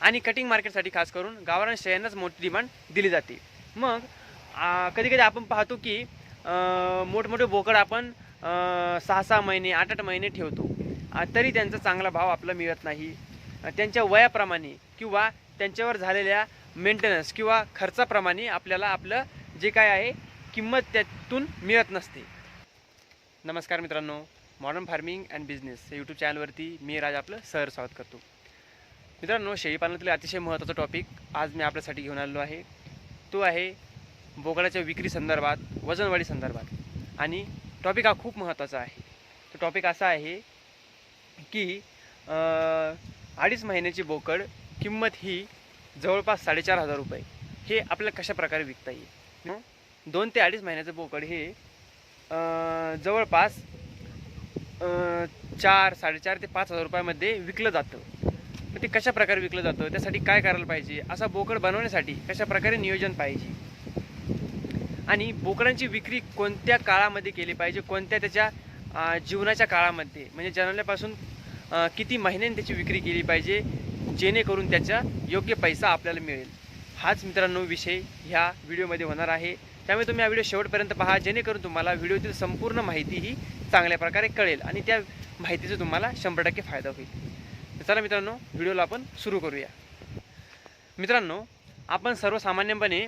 आणि कटिंग मार्केटसाठी खास करून गावरान शेळ्यांनाच मोठी डिमांड दिली जाते. मग कधी कधी आपण पाहतो की मोठमोठे बोकड आपण सहा सहा महिने आठ आठ महिने ठेवतो. तरी त्यांचा चांगला भाव आपला मिळत नाही. त्यांच्या वयाप्रमाणे किंवा त्यांच्यावर झालेल्या मेंटेनन्स किंवा खर्चाप्रमाणे आपल्याला आपलं जे काय आहे किंमत त्यातून मिळत नसते. नमस्कार मित्रांनो. मॉडर्न फार्मिंग अँड बिझनेस या यूट्यूब चॅनलवरती मी राज आपलं सहर स्वागत करतो. मित्रांनो शेळीपालनातील अतिशय महत्त्वाचा टॉपिक आज मी आपल्यासाठी घेऊन आलेलो आहे. तो आहे बोकडाच्या विक्री संदर्भात वजनवाढी संदर्भात. आणि टॉपिक हा खूप महत्त्वाचा आहे. तो टॉपिक असा आहे की अडीच महिन्याची बोकड किंमत ही जवळपास साडेचार हजार रुपये. हे आपल्याला कशा प्रकारे विकता येईल? दोन ते अडीच महिन्याचं बोकड हे जवळपास चार साडेचार ते पाच हजार रुपयामध्ये विकलं जातं. तर ते कशा प्रकारे विकलं जातं त्यासाठी काय करायला पाहिजे असा बोकड बनवण्यासाठी कशा प्रकारे नियोजन पाहिजे? आणि बोकडांची विक्री कोणत्या काळामध्ये केली पाहिजे कोणत्या त्याच्या जीवनाच्या काळामध्ये? म्हणजे जन्मल्यापासून किती महिन्यांनी त्याची विक्री केली पाहिजे जेणेकरून त्याचा योग्य पैसा आपल्याला मिळेल? हाच मित्रांनो विषय ह्या व्हिडिओमध्ये होणार आहे. त्यामुळे तुम्ही हा व्हिडिओ शेवटपर्यंत पहा जेणेकरून तुम्हाला व्हिडिओतील संपूर्ण माहिती ही चांगल्या प्रकारे कळेल आणि त्या माहितीचा तुम्हाला शंभर टक्के फायदा होईल. तर चला मित्रांनो व्हिडिओला आपण सुरू करूया. मित्रांनो आपण सर्वसामान्यपणे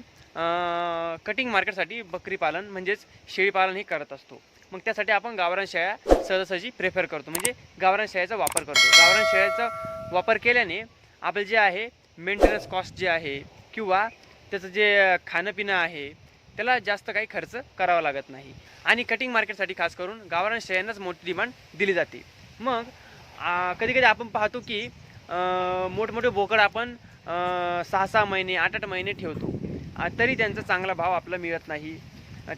कटिंग मार्केटसाठी बकरी पालन म्हणजेच शेळीपालन हे करत असतो. मग त्यासाठी आपण गावरान शेळ्या सहजासहजी प्रेफर करतो. म्हणजे गावरान शेळ्याचा वापर करतो. गावरान शेळ्याचा वापर केल्याने आपलं जे आहे मेंटेनन्स कॉस्ट जे आहे किंवा त्याचं जे खाणंपिणं आहे त्याला जास्त काही खर्च करावा लागत नाही. आणि कटिंग मार्केटसाठी खास करून गावरान शेळ्यांनाच मोठी डिमांड दिली जाते. मग कधी कधी आपण पाहतो की मोठमोठे बोकड आपण सहा सहा महिने आठ आठ महिने ठेवतो. तरी त्यांचा चांगला भाव आपला मिळत नाही.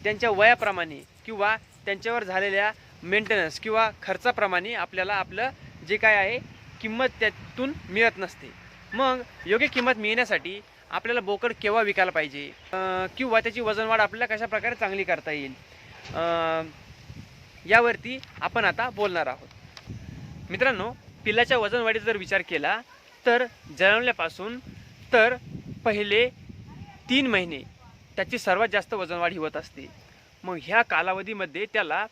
त्यांच्या वयाप्रमाणे किंवा त्यांच्यावर झालेल्या मेंटेनन्स किंवा खर्चाप्रमाणे आपल्याला आपलं जे काय आहे किंमत त्यातून मिळत नसते. मग योग्य किंमत मिळण्यासाठी आपल्याला बोकड केव्हा विकायला पाहिजे? किंवा त्याची वजनवाढ आपल्याला कशा प्रकारे चांगली करता येईल? यावरती आपण आता बोलणार आहोत. मित्रांनो पिल्लाच्या वजनवाढीचा जर विचार केला तर जन्मल्यापासून तर पहिले तीन महिने त्याची सर्वात जास्त वजनवाढी होत असते. मग ह्या कालावधीमध्ये त्याला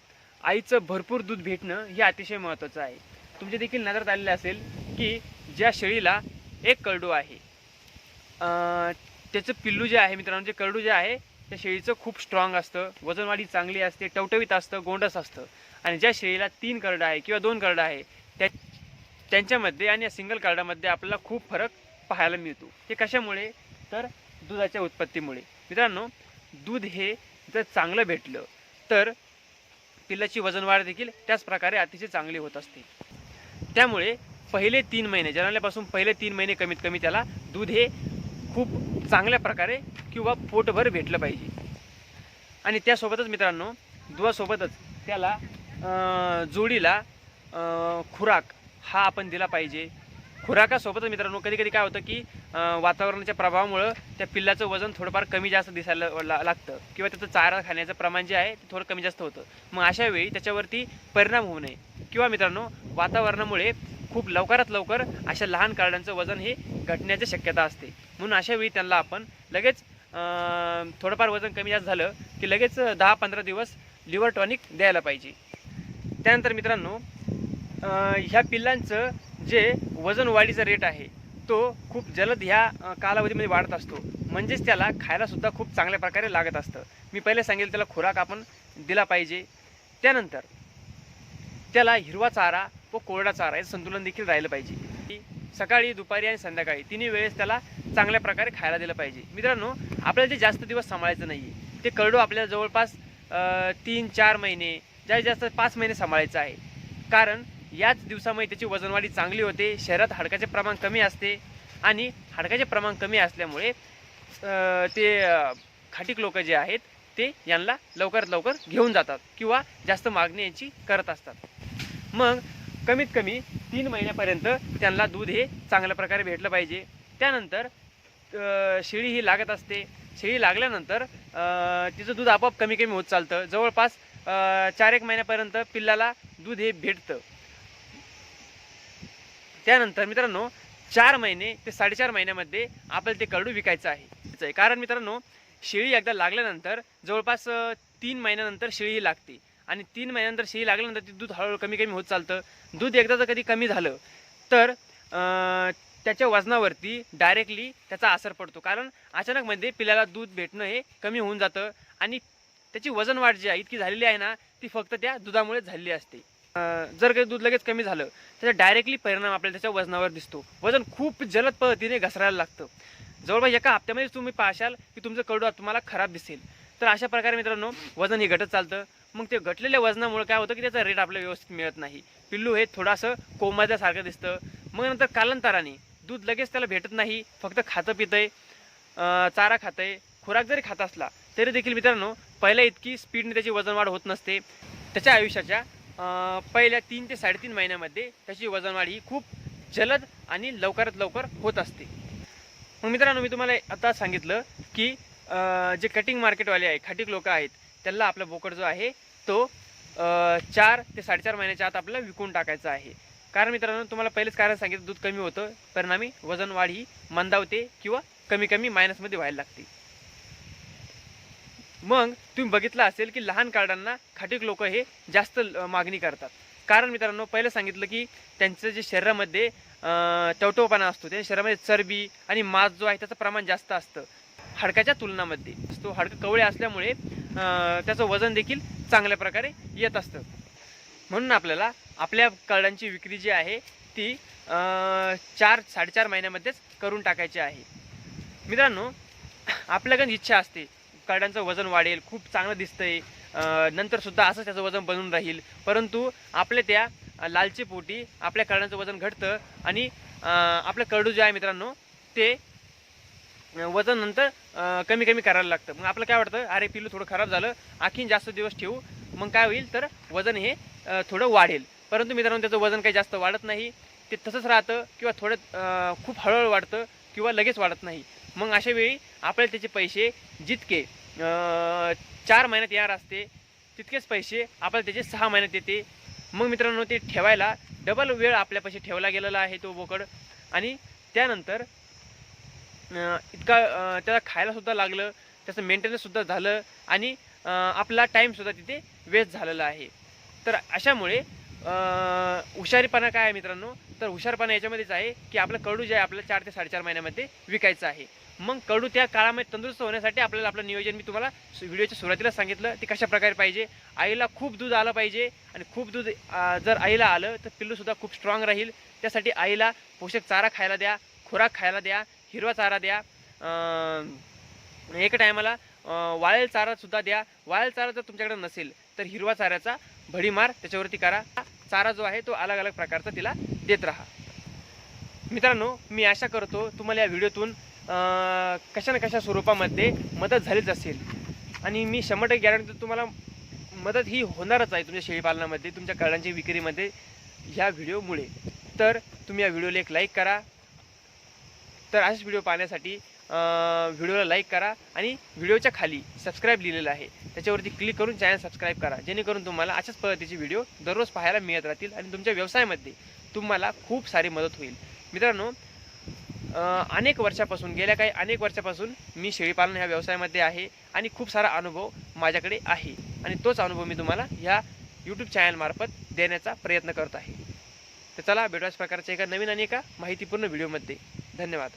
आईचं भरपूर दूध भेटणं हे अतिशय महत्त्वाचं आहे. तुमच्या देखील नजरात आलेलं असेल की ज्या शेळीला एक करडू आहे. त्याचं पिल्लू जे आहे मित्रांनो जे करडू जे आहे त्या शेळीचं खूप स्ट्रॉंग असतं वजनवाढी चांगली असते टवटवीत असतं गोंडस असतं. आणि ज्या शेळीला तीन करडं आहे किंवा दोन करडं आहे त्या त्यांच्यामध्ये आणि या सिंगल कार्डामध्ये आपल्याला खूप फरक पाहायला मिळतो. हे कशामुळे? तर दुधाच्या उत्पत्तीमुळे. मित्रांनो दूध हे जर चांगलं भेटलं तर पिल्लाची वजनवाढ देखील त्याच प्रकारे अतिशय चांगली होत असते. त्यामुळे पहिले तीन महिने जन्मल्यापासून पहिले तीन महिने कमीत कमी त्याला दूध हे खूप चांगल्या प्रकारे किंवा पोटभर भेटलं पाहिजे. आणि त्यासोबतच मित्रांनो दुधासोबतच त्याला जोडीला खुराक हा आपण दिला पाहिजे. खुराकासोबतच मित्रांनो कधी कधी काय होतं की वातावरणाच्या प्रभावामुळं त्या पिल्लाचं वजन थोडंफार कमी जास्त दिसायला ला लागतं. किंवा त्याचं चारा खाण्याचं प्रमाण जे आहे ते थोडं कमी जास्त होतं. मग अशा वेळी त्याच्यावरती परिणाम होऊ नये. किंवा मित्रांनो वातावरणामुळे खूप लवकरात लवकर अशा लहान कार्डांचं वजन हे घटण्याची शक्यता असते. म्हणून अशा वेळी त्यांना आपण लगेच थोडंफार वजन कमी जास्त झालं की लगेच दहा पंधरा दिवस लिव्हर टॉनिक द्यायला पाहिजे. त्यानंतर मित्रांनो ह्या पिल्लांचं जे वजन वाढीचा रेट आहे तो खूप जलद ह्या कालावधीमध्ये वाढत असतो. म्हणजेच त्याला खायलासुद्धा खूप चांगल्या प्रकारे लागत असतं. मी पहिले सांगेल त्याला खुराक आपण दिला पाहिजे. त्यानंतर त्याला हिरवा चारा व कोरडा चारा याचं संतुलन देखील राहिलं पाहिजे. की सकाळी दुपारी आणि संध्याकाळी तिन्ही वेळेस त्याला चांगल्या प्रकारे खायला दिलं पाहिजे. मित्रांनो आपल्याला जे जास्त दिवस सांभाळायचं नाही आहे ते करडू आपल्याला जवळपास तीन चार महिने जास्तीत जास्त पाच महिने सांभाळायचं आहे. कारण याच दिवसामध्ये त्याची वजनवाढी चांगली होते. शहरात हाडकाचे प्रमाण कमी असते आणि हाडकाचे प्रमाण कमी असल्यामुळे ते खाटीक लोक जे आहेत ते यांना लवकरात लवकर घेऊन जातात किंवा जास्त मागणी यांची करत असतात. मग कमीत कमी तीन महिन्यापर्यंत त्यांना दूध हे चांगल्या प्रकारे भेटलं पाहिजे. त्यानंतर शेळी ही लागत असते. शेळी लागल्यानंतर तिचं दूध आपोआप कमी कमी होत चालतं. जवळपास चार एक महिन्यापर्यंत पिल्लाला दूध हे भेटतं. त्यानंतर मित्रांनो चार महिने ते साडेचार महिन्यामध्ये आपल्याला ते करडू विकायचं आहे. कारण मित्रांनो शेळी एकदा लागल्यानंतर जवळपास तीन महिन्यानंतर शेळी ही लागते. आणि तीन महिन्यानंतर शेळी लागल्यानंतर ती दूध हळूहळू कमी कमी होत चालतं. दूध एकदा जर कधी कमी झालं तर त्याच्या वजनावरती डायरेक्टली त्याचा असर पडतो. कारण अचानकमध्ये पिल्याला दूध भेटणं हे कमी होऊन जातं आणि त्याची वजन वाढ जी आहे इतकी झालेली आहे ना ती फक्त त्या दुधामुळेच झालेली असते. जर काही दूध लगेच कमी झालं त्याचा डायरेक्टली परिणाम आपल्याला त्याच्या वजनावर दिसतो. वजन खूप जलद पद्धतीने घसरायला लागतं. जवळपास एका हप्त्यामध्ये तुम्ही पाहशाल की तुमचं कडू तुम्हाला खराब दिसेल. तर अशा प्रकारे मित्रांनो वजन हे घटत चालतं. मग ते घटलेल्या वजनामुळे काय होतं की त्याचा रेट आपल्याला व्यवस्थित मिळत नाही. पिल्लू हे थोडंसं कोंबल्यासारखं दिसतं. मग नंतर कालांतराने दूध लगेच त्याला भेटत नाही फक्त खातं पितंय अं, चारा खातंय खुराक जरी खात असला तरी देखील मित्रांनो पहिल्या इतकी स्पीडने त्याची वजन वाढ होत नसते. त्याच्या आयुष्याच्या पहिल्या तीन ते साडेतीन महिन्यामध्ये त्याची वजनवाढ ही खूप जलद आणि लवकरात लवकर होत असते. मग मित्रांनो मी तुम्हाला आता सांगितलं की जे कटिंग मार्केटवाले आहे खाटीक लोक आहेत त्यांना आपला बोकड जो आहे तो चार ते साडेचार महिन्याच्या आत आपल्याला विकून टाकायचा आहे. कारण मित्रांनो तुम्हाला पहिलेच कारण सांगितलं दूध कमी होतं परिणामी वजनवाढ ही मंदावते किंवा कमी कमी मायनसमध्ये व्हायला लागते. मग तुम्ही बघितलं असेल की लहान कार्डांना खाटीक लोक हे जास्त मागणी करतात. कारण मित्रांनो पहिलं सांगितलं की त्यांचं जे शरीरामध्ये टवटवपणा असतो त्या शरीरामध्ये चरबी आणि मांस जो आहे त्याचं प्रमाण जास्त असतं. हाडकाच्या तुलनामध्ये. तो हाडकं कवळे असल्यामुळे त्याचं वजन देखील चांगल्या प्रकारे येत असतं. म्हणून आपल्याला आपल्या कार्डांची विक्री जी आहे ती चार साडेचार महिन्यामध्येच करून टाकायची आहे. मित्रांनो आपल्याकडे इच्छा असते कार्डांचं वजन वाढेल खूप चांगलं दिसतंय. नंतरसुद्धा असंच असं त्याचं वजन बनून राहील. परंतु आपल्या त्या अं, लालची पोटी आपल्या कार्डांचं वजन घटतं आणि आपलं करडू जे आहे मित्रांनो ते वजन नंतर कमी कमी करायला लागतं. मग आपलं काय वाटतं? अरे पिल्लू थोडं खराब झालं आणखीन जास्त दिवस ठेवू मग काय होईल? तर वजन हे थोडं वाढेल. परंतु मित्रांनो त्याचं वजन काही जास्त वाढत नाही. ते तसंच राहतं किंवा थोडं खूप हळूहळू वाढतं किंवा लगेच वाढत नाही. मग अशा वेळी आपल्याला त्याचे पैसे जितके चार महिन्यात यार असते तितकेच पैसे आपल्याला त्याचे सहा महिन्यात येते. मग मित्रांनो ते ठेवायला डबल वेळ आपल्यापाशी ठेवला गेलेला आहे तो बोकड. आणि त्यानंतर इतका त्याला खायलासुद्धा लागलं त्याचं मेंटेनन्ससुद्धा झालं आणि आपला टाईमसुद्धा तिथे वेस्ट झालेला आहे. तर अशामुळे हुशारीपणा काय आहे मित्रांनो? तर हुशारपणा याच्यामध्येच आहे की आपलं कडू जे आहे आपल्याला चार ते साडेचार महिन्यामध्ये विकायचं आहे. मग कडू त्या काळामध्ये तंदुरुस्त होण्यासाठी आपल्याला आपलं नियोजन मी तुम्हाला व्हिडिओच्या सुरुवातीला सांगितलं ते कशा प्रकारे पाहिजे. आईला खूप दूध आलं पाहिजे आणि खूप दूध जर आईला आलं तर पिल्लूसुद्धा खूप स्ट्रॉंग राहील. त्यासाठी आईला पोषक चारा खायला द्या खुराक खायला द्या हिरवा चारा द्या एक एका टायमाला वाळेल चारासुद्धा द्या. वाळेल चारा जर तुमच्याकडे नसेल तर हिरवा चाऱ्याचा भडीमार त्याच्यावरती करा. चारा जो आहे तो अलग अलग प्रकारचा तिला देत राहा. मित्रांनो मी आशा करतो तुम्हाला या व्हिडिओतून कशा ना कशा स्वरूपामध्ये मदत झालीच असेल. आणि मी शंभर टक्के गॅरंटी तुम्हाला मदत ही होणारच आहे तुमच्या शेळीपालनामध्ये तुमच्या कळांच्या विक्रीमध्ये ह्या व्हिडिओमुळे. तर तुम्ही या व्हिडिओला एक लाईक करा. तर असेच व्हिडिओ पाहण्यासाठी व्हिडिओला लाईक करा आणि व्हिडिओच्या खाली सबस्क्राईब लिहिलेलं आहे. त्याच्यावरती क्लिक करून चॅनल सबस्क्राईब करा. जेणेकरून तुम्हाला अशाच पद्धतीचे व्हिडिओ दररोज पाहायला मिळत राहतील आणि तुमच्या व्यवसायामध्ये तुम्हाला खूप सारी मदत होईल. मित्रांनो अनेक वर्षापासून गेल्या काही अनेक वर्षापासून मी शेळीपालन ह्या व्यवसायामध्ये आहे आणि खूप सारा अनुभव माझ्याकडे आहे. आणि तोच अनुभव मी तुम्हाला ह्या यूट्यूब चॅनलमार्फत देण्याचा प्रयत्न करत आहे. तर चला भेटूयाच प्रकारच्या एका नवीन आणि एका माहितीपूर्ण व्हिडिओमध्ये धन्यवाद.